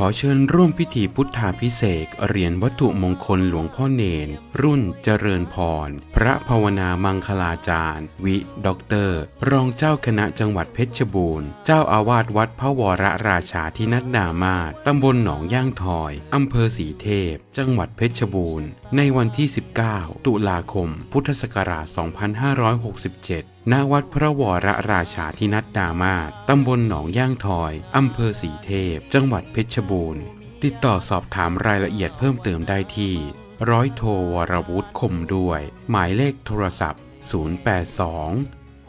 ขอเชิญร่วมพิธีพุทธาพิเศษเหรียญวัตถุมงคลหลวงพ่อเนน รุ่นเจริญพร พระภาวนามังคลาจารย์ วิด็อกเตอร์ รองเจ้าคณะจังหวัดเพชรบูรณ์ เจ้าอาวาสวัดพระวรราชาธินัดดามาศตำบลหนองย่างทอย อำเภอสีเทพ จังหวัดเพชรบูรณ์ ในวันที่ 19 ตุลาคม พุทธศักราช 2567 ณวัดพระวรราชาธินัดดามาศตำบลหนองย่างทอย อำเภอสีเทพ จังหวัดเพชรบูรณ์ ติดต่อสอบถามรายละเอียดเพิ่มเติมได้ที่ ร้อยโทวรวุฒิคมด้วย หมายเลขโทรศัพท์ 082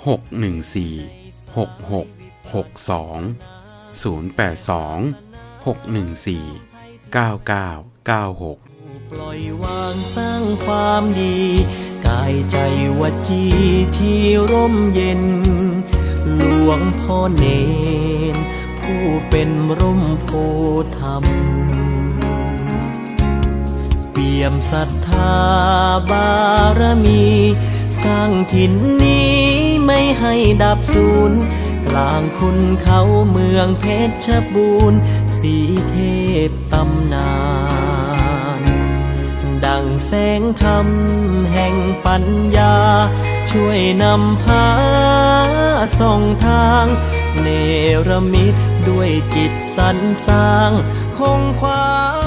614 6662 082 614 9996 ปล่อยวางสร้างความดี ใจวัดจีที่ร่มเย็น หลวงพ่อเนน ผู้เป็นร่มโพธิ์ธรรม เปี่ยมศรัทธาบารมี สร้างถิ่นนี้ไม่ให้ดับสูญกลางคุณเขาเมืองเพชรบูรณ์สีเทพตำนาน ดังแสงธรรมแห่ง ปัญญา ช่วยนำพาส่องทาง เนรมิตด้วยจิตสรรสร้างคงความ